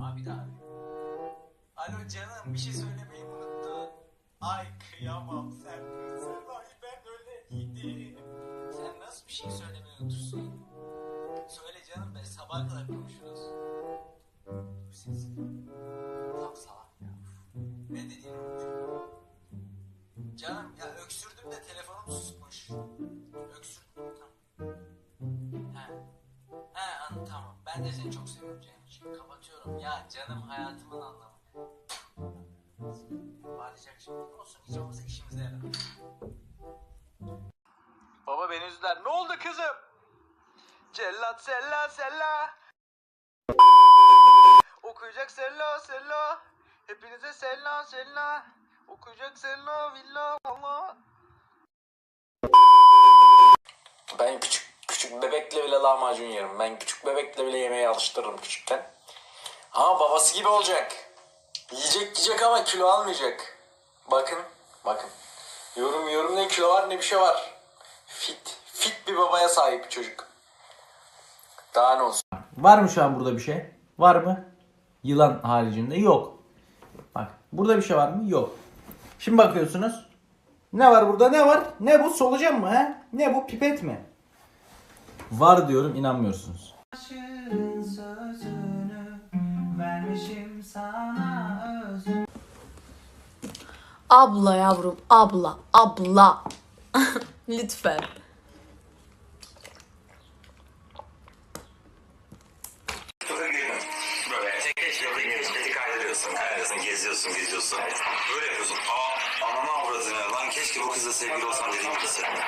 Abi de abi. Alo canım bir şey söylemeyi unuttun. Ay kıyamam sen. Sen ay ben öyleydim. Sen nasıl bir şey söylemeyi unutursun? Söyle canım be sabaha kadar konuşuruz. Ses. Tam salak ya. Ne dediğini unutuyorum. Canım ya öksürdüm de telefonum susmuş. Öksürdüm tamam. He. He anladım tamam. Ben de seni çok seviyorum Cemciğim. Kapatıyorum. Ya canım hayatımın anlamı. Bağıracak şimdi. Olsun hiç olmazsa işimize yarar. Baba beni üzdüler. Ne oldu kızım? Cellat sella sella. Okuyacak sella sella. Hepinize sella sella. Okuyacak sella villa Allah. Ben küçük küçük bebekle bile lahmacun yerim. Ben küçük bebekle bile yemeğe alıştırırım küçükken. Ama babası gibi olacak. Yiyecek yiyecek ama kilo almayacak. Bakın, bakın. Yorum yorum ne kilo var ne bir şey var. Fit, fit bir babaya sahip çocuk. Daha ne olsun. Var mı şu an burada bir şey? Var mı? Yılan haricinde yok. Bak burada bir şey var mı? Yok. Şimdi bakıyorsunuz. Ne var burada? Ne var? Ne bu? Solucan mı he? Ne bu? Pipet mi? Var diyorum inanmıyorsunuz. Abla yavrum, abla, abla. Lütfen. Geziyorsun, geziyorsun. Böyle yapıyorsun. Aa, ananı avradını. Lan keşke bu kızla sevgili olsam dediğin gibi hissettim.